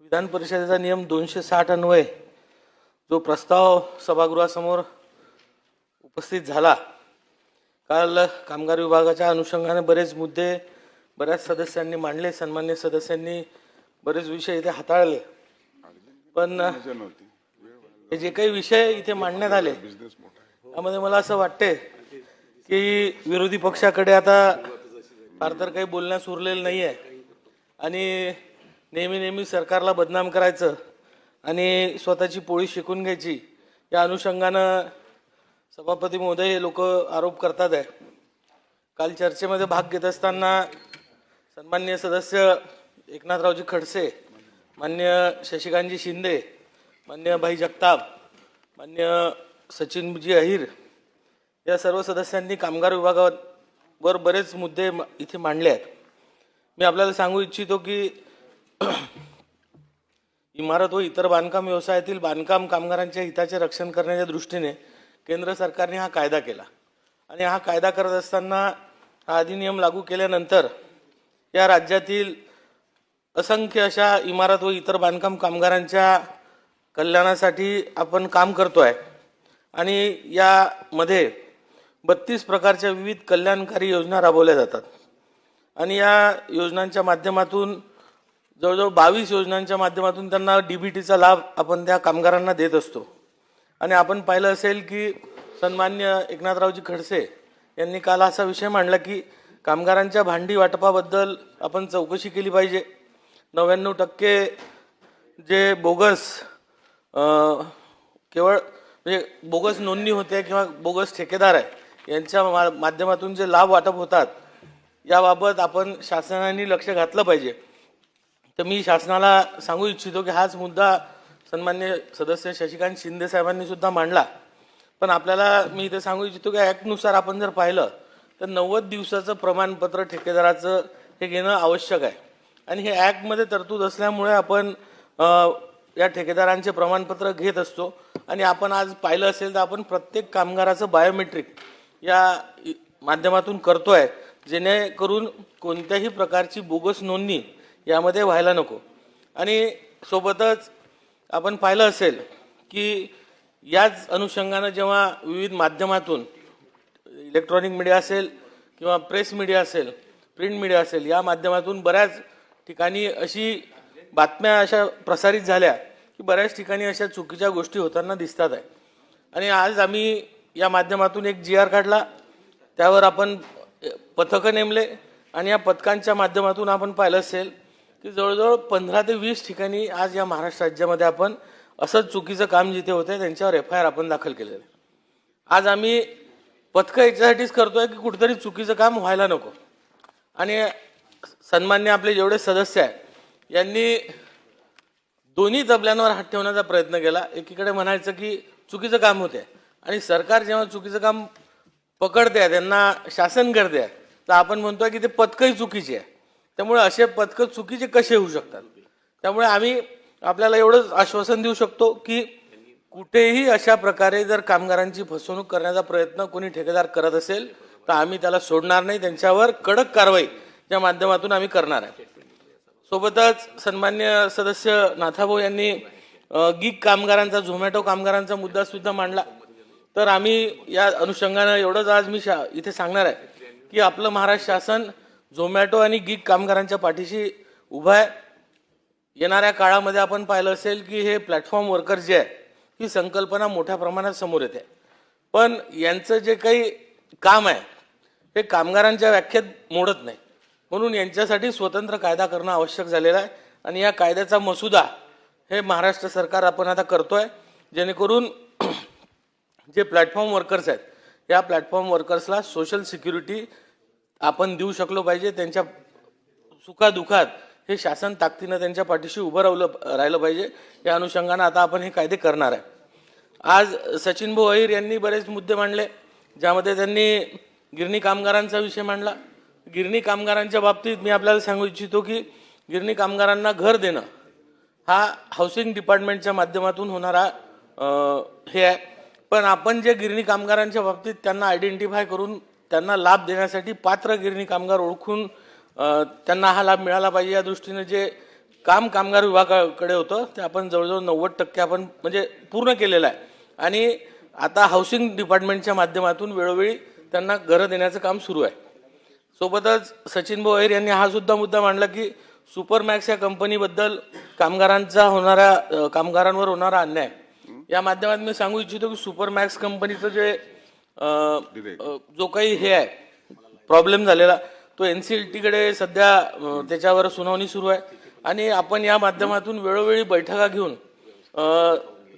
विधान परिषदेचा नियम दोनशे साठ अन्वये जो प्रस्ताव सभागृहासमोर उपस्थित झाला. काल कामगार विभागाच्या अनुषंगाने बरेच मुद्दे बऱ्याच सदस्यांनी मांडले सन्मान्य सदस्यांनी बरेच विषय इथे हाताळले. पण हे जे काही विषय इथे मांडण्यात आले त्यामध्ये मला असं वाटते की विरोधी पक्षाकडे आता फार तर काही बोलण्यास उरलेलं नाही आहे आणि नेहमी नेहमी सरकारला बदनाम करायचं आणि स्वतःची पोळी शिकून घ्यायची या अनुषंगानं सभापती महोदय हे लोक आरोप करतात आहे. काल चर्चेमध्ये भाग घेत असताना सन्मान्य सदस्य एकनाथरावजी खडसे मान्य शशिकांतजी शिंदे मान्य भाई जगताप मान्य सचिनजी अहिर या सर्व सदस्यांनी कामगार विभागावर बरेच मुद्दे इथे मांडले आहेत. मी आपल्याला सांगू इच्छितो की इमारत व इतर बांधकाम व्यवसायातील बांधकाम कामगारांच्या हिताचे रक्षण करण्याच्या दृष्टीने केंद्र सरकारने हा कायदा केला. आणि हा कायदा करत असताना हा अधिनियम लागू केल्यानंतर या राज्यातील असंख्य अशा इमारत व इतर बांधकाम कामगारांच्या कल्याणासाठी आपण काम करतो आहे आणि यामध्ये बत्तीस प्रकारच्या विविध कल्याणकारी योजना राबवल्या जातात. आणि या योजनांच्या माध्यमातून जवळजवळ बावीस योजनांच्या माध्यमातून त्यांना डीबीटीचा लाभ आपण त्या कामगारांना देत असतो. आणि आपण पाहिलं असेल की सन्मान्य एकनाथरावजी खडसे यांनी काल असा विषय मांडला की कामगारांच्या भांडी वाटपाबद्दल आपण चौकशी केली पाहिजे. नव्याण्णव टक्के जे बोगस केवळ म्हणजे बोगस नोंदणी होते किंवा बोगस ठेकेदार आहे यांच्या मा- माध्यमातून जे लाभ वाटप होतात याबाबत आपण शासनाने लक्ष घातलं पाहिजे. तर मी शासनाला सांगू इच्छितो की हाच मुद्दा सन्मान्य सदस्य शशिकांत शिंदे साहेबांनी सुद्धा मांडला. पण आपल्याला मी इथे सांगू इच्छितो की ॲक्टनुसार आपण जर पाहिलं तर नव्वद दिवसाचं प्रमाणपत्र ठेकेदाराचं हे घेणं आवश्यक आहे. आणि हे ॲक्टमध्ये तरतूद असल्यामुळे आपण या ठेकेदारांचे प्रमाणपत्र घेत असतो. आणि आपण आज पाहिलं असेल तर आपण प्रत्येक कामगाराचं बायोमेट्रिक या माध्यमातून करतो आहे जेणेकरून कोणत्याही प्रकारची बोगस नोंदणी यामध्ये व्हायला नको. आणि सोबतच आपण पाहिलं असेल की याच अनुषंगानं जेव्हा विविध माध्यमातून इलेक्ट्रॉनिक मीडिया असेल किंवा प्रेस मीडिया असेल प्रिंट मीडिया असेल या माध्यमातून बऱ्याच ठिकाणी अशी बातम्या अशा प्रसारित झाल्या की बऱ्याच ठिकाणी अशा चुकीच्या गोष्टी होताना दिसतात आहे. आणि आज आम्ही या माध्यमातून एक जी आर काढला. त्यावर आपण पथकं नेमले आणि या पथकांच्या माध्यमातून आपण पाहिलं असेल की जवळजवळ पंधरा ते वीस ठिकाणी आज या महाराष्ट्र राज्यामध्ये आपण असंच चुकीचं काम जिथे होतं त्यांच्यावर एफ आय आर आपण दाखल केलेलं आहे. आज आम्ही पथकं याच्यासाठीच करतोय की कुठेतरी चुकीचं काम व्हायला नको. आणि सन्मान्य आपले जेवढे सदस्य आहेत यांनी दोन्ही तबल्यांवर हात ठेवण्याचा प्रयत्न केला. एकीकडे म्हणायचं की चुकीचं काम होते आणि सरकार जेव्हा चुकीचं काम पकडते त्यांना शासन करते तर आपण म्हणतोय की ते पथकही चुकीचे आहे. त्यामुळे असे पथकं चुकीचे कसे होऊ शकतात? त्यामुळे आम्ही आपल्याला एवढंच आश्वासन देऊ शकतो की कुठेही अशा प्रकारे जर कामगारांची फसवणूक करण्याचा प्रयत्न कोणी ठेकेदार करत असेल तर आम्ही त्याला सोडणार नाही. त्यांच्यावर कडक कारवाई या माध्यमातून आम्ही करणार आहे. सोबतच सन्मान्य सदस्य नाथाभाऊ यांनी गीक कामगारांचा झोमॅटो कामगारांचा मुद्दा सुद्धा मांडला. तर आम्ही या अनुषंगानं एवढंच आज मी शा इथे सांगणार आहे की आपलं महाराष्ट्र शासन झोमॅटो आणि गीग कामगारांच्या पाठीशी उभा आहे. येणाऱ्या काळामध्ये आपण पाहिलं असेल की हे प्लॅटफॉर्म वर्कर जे आहे ही संकल्पना मोठ्या प्रमाणात समोर येते. पण यांचं जे काही काम आहे ते कामगारांच्या व्याख्येत मोडत नाही. म्हणून यांच्यासाठी स्वतंत्र कायदा करणं आवश्यक झालेलं आहे. आणि या कायद्याचा मसुदा हे महाराष्ट्र सरकार आपण आता करतोय जेणेकरून जे प्लॅटफॉर्म वर्कर्स आहेत या प्लॅटफॉर्म वर्कर्सला सोशल सिक्युरिटी आपण देऊ शकलो पाहिजे त्यांच्या सुखादुखात हे शासन ताकदीनं त्यांच्या पाठीशी उभं राहिलं राहिलं पाहिजे. या अनुषंगानं आता आपण हे कायदे करणार आहे. आज सचिन भाऊ अहिर यांनी बरेच मुद्दे मांडले ज्यामध्ये त्यांनी गिरणी कामगारांचा विषय मांडला. गिरणी कामगारांच्या बाबतीत मी आपल्याला सांगू इच्छितो की गिरणी कामगारांना घर देणं हा हाऊसिंग डिपार्टमेंटच्या माध्यमातून होणारा हे आहे. पण आपण जे गिरणी कामगारांच्या बाबतीत त्यांना आयडेंटिफाय करून त्यांना लाभ देण्यासाठी पात्र गिरणी कामगार ओळखून त्यांना हा लाभ मिळाला पाहिजे या दृष्टीने जे काम कामगार विभागाकडे होतं ते आपण जवळजवळ नव्वद टक्के आपण म्हणजे पूर्ण केलेलं आहे. आणि आता हाऊसिंग डिपार्टमेंटच्या माध्यमातून वेळोवेळी त्यांना घरं देण्याचं काम सुरू आहे. सोबतच सचिन भाऊ अहिर यांनी हा सुद्धा मुद्दा मांडला की सुपरमॅक्स या कंपनीबद्दल कामगारांचा होणारा कामगारांवर होणारा अन्याय. या माध्यमात मी सांगू इच्छितो की सुपरमॅक्स कंपनीचं जे जो काही हे आहे प्रॉब्लेम झालेला तो एन सी एल टीकडे सध्या त्याच्यावर सुनावणी सुरू आहे. आणि आपण या माध्यमातून वेळोवेळी बैठका घेऊन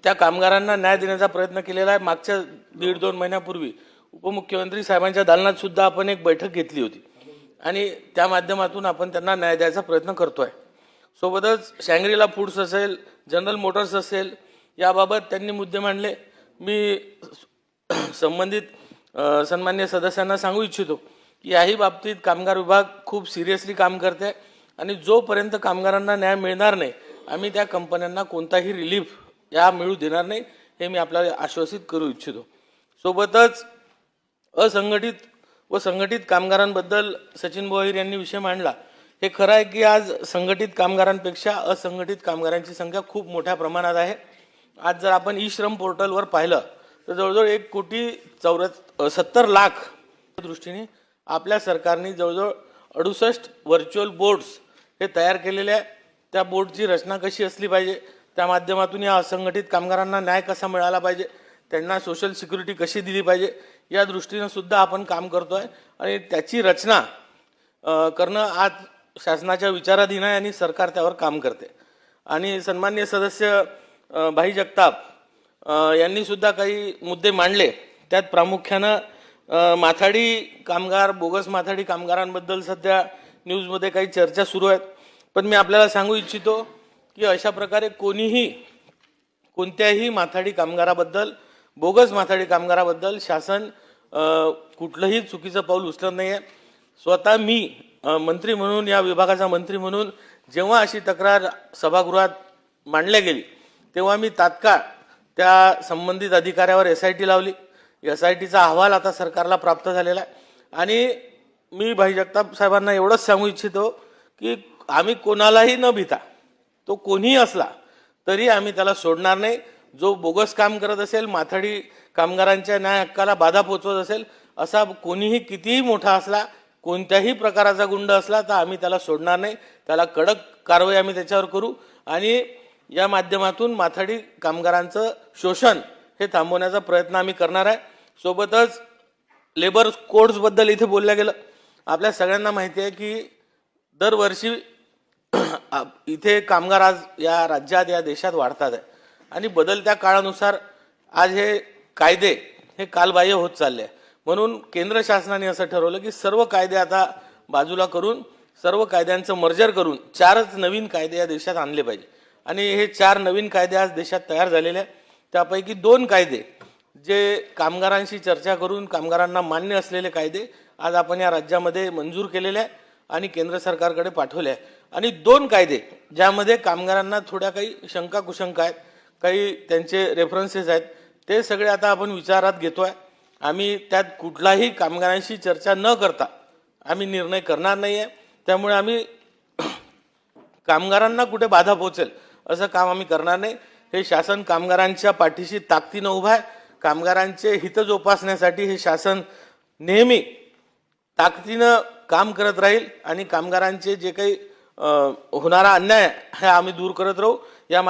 त्या कामगारांना न्याय देण्याचा प्रयत्न केलेला आहे. मागच्या दीड दोन महिन्यापूर्वी उपमुख्यमंत्री साहेबांच्या दालनात सुद्धा आपण एक बैठक घेतली होती. आणि त्या माध्यमातून आपण त्यांना न्याय द्यायचा प्रयत्न करतोय. सोबतच शँग्रीला फूड्स असेल जनरल मोटर्स असेल याबाबत त्यांनी मुद्दे मांडले. मी संबंधित सन्मान्य सदस्यांना सांगू इच्छितो की याही बाबतीत कामगार विभाग खूप सिरियसली काम करते आणि जोपर्यंत कामगारांना न्याय मिळणार नाही आम्ही त्या कंपन्यांना कोणताही रिलीफ या मिळू देणार नाही हे मी आपल्याला आश्वासित करू इच्छितो. सोबतच असंघटित व संघटित कामगारांबद्दल सचिन बोईर यांनी विषय मांडला. हे खरं आहे की आज संघटित कामगारांपेक्षा असंघटित कामगारांची संख्या खूप मोठ्या प्रमाणात आहे. आज जर आपण ई श्रम पोर्टलवर पाहिलं तर जवळजवळ एक कोटी चौऱ्या सत्तर लाख दृष्टीने आपल्या सरकारने जवळजवळ अडुसष्ट व्हर्च्युअल बोर्ड्स हे तयार केलेले आहे. त्या बोर्डची रचना कशी असली पाहिजे? त्या माध्यमातून या असंघटित कामगारांना न्याय कसा मिळाला पाहिजे? त्यांना सोशल सिक्युरिटी कशी दिली पाहिजे? या दृष्टीनं सुद्धा आपण काम करतो आहे आणि त्याची रचना करणं आज शासनाच्या विचाराधीन आहे आणि सरकार त्यावर काम करते. आणि सन्मान्य सदस्य भाई जगताप यांनी सुद्धा काही मुद्दे मांडले. त्यात प्रामुख्यानं माथाडी कामगार बोगस माथाडी कामगारांबद्दल सध्या न्यूजमध्ये काही चर्चा सुरू आहेत. पण मी आपल्याला सांगू इच्छितो की अशा प्रकारे कोणीही कोणत्याही माथाडी कामगाराबद्दल बोगस माथाडी कामगाराबद्दल शासन कुठलंही चुकीचं पाऊल उचलत नाही आहे स्वतः मी मंत्री म्हणून या विभागाचा मंत्री म्हणून जेव्हा अशी तक्रार सभागृहात मांडल्या गेली तेव्हा मी तात्काळ त्या संबंधित अधिकाऱ्यावर एस आय टी लावली. एस आय टीचा अहवाल आता सरकारला प्राप्त झालेला आहे. आणि मी भाई जगताप साहेबांना एवढंच सांगू इच्छितो की आम्ही कोणालाही न भिता तो कोणीही असला तरी आम्ही त्याला सोडणार नाही. जो बोगस काम करत असेल माथाडी कामगारांच्या न्याय हक्काला बाधा पोचवत असेल असा कोणीही कितीही मोठा असला कोणत्याही प्रकाराचा गुंड असला तर आम्ही त्याला सोडणार नाही. त्याला कडक कारवाई आम्ही त्याच्यावर करू. आणि या माध्यमातून माथाडी कामगारांचं शोषण हे थांबवण्याचा प्रयत्न आम्ही करणार आहे. सोबतच लेबर कोड्सबद्दल इथे बोललं गेलं. आपल्या सगळ्यांना माहिती आहे की दरवर्षी इथे कामगार आज या राज्यात या देशात वाढतात आहे. आणि बदलत्या काळानुसार आज हे कायदे हे कालबाह्य होत चालले आहे. म्हणून केंद्र शासनाने असं ठरवलं की सर्व कायदे आता बाजूला करून सर्व कायद्यांचं मर्जर करून चारच नवीन कायदे या देशात आणले पाहिजे. आणि हे चार नवीन कायदे आज देशात तयार झालेले आहेत. त्यापैकी दोन कायदे जे कामगारांशी चर्चा करून कामगारांना मान्य असलेले कायदे आज आपण या राज्यामध्ये मंजूर केलेले आहे आणि केंद्र सरकारकडे पाठवले आहे आणि दोन कायदे ज्यामध्ये कामगारांना थोड्या काही शंका कुशंका आहेत काही त्यांचे रेफरन्सेस आहेत ते सगळे आता आपण विचारात घेतो आहे आम्ही त्यात कुठलाही कामगारांशी चर्चा न करता आम्ही निर्णय करणार नाही आहे त्यामुळे आम्ही कामगारांना कुठे बाधा पोहोचेल? असं काम आम्ही करणार नाही. हे शासन कामगारांच्या पाठीशी ताकदीनं उभं आहे. कामगारांचे हित जोपासण्यासाठी हे शासन नेहमी ताकदीनं काम करत राहील आणि कामगारांचे जे काही होणारा अन्याय हा हे आम्ही दूर करत राहू. या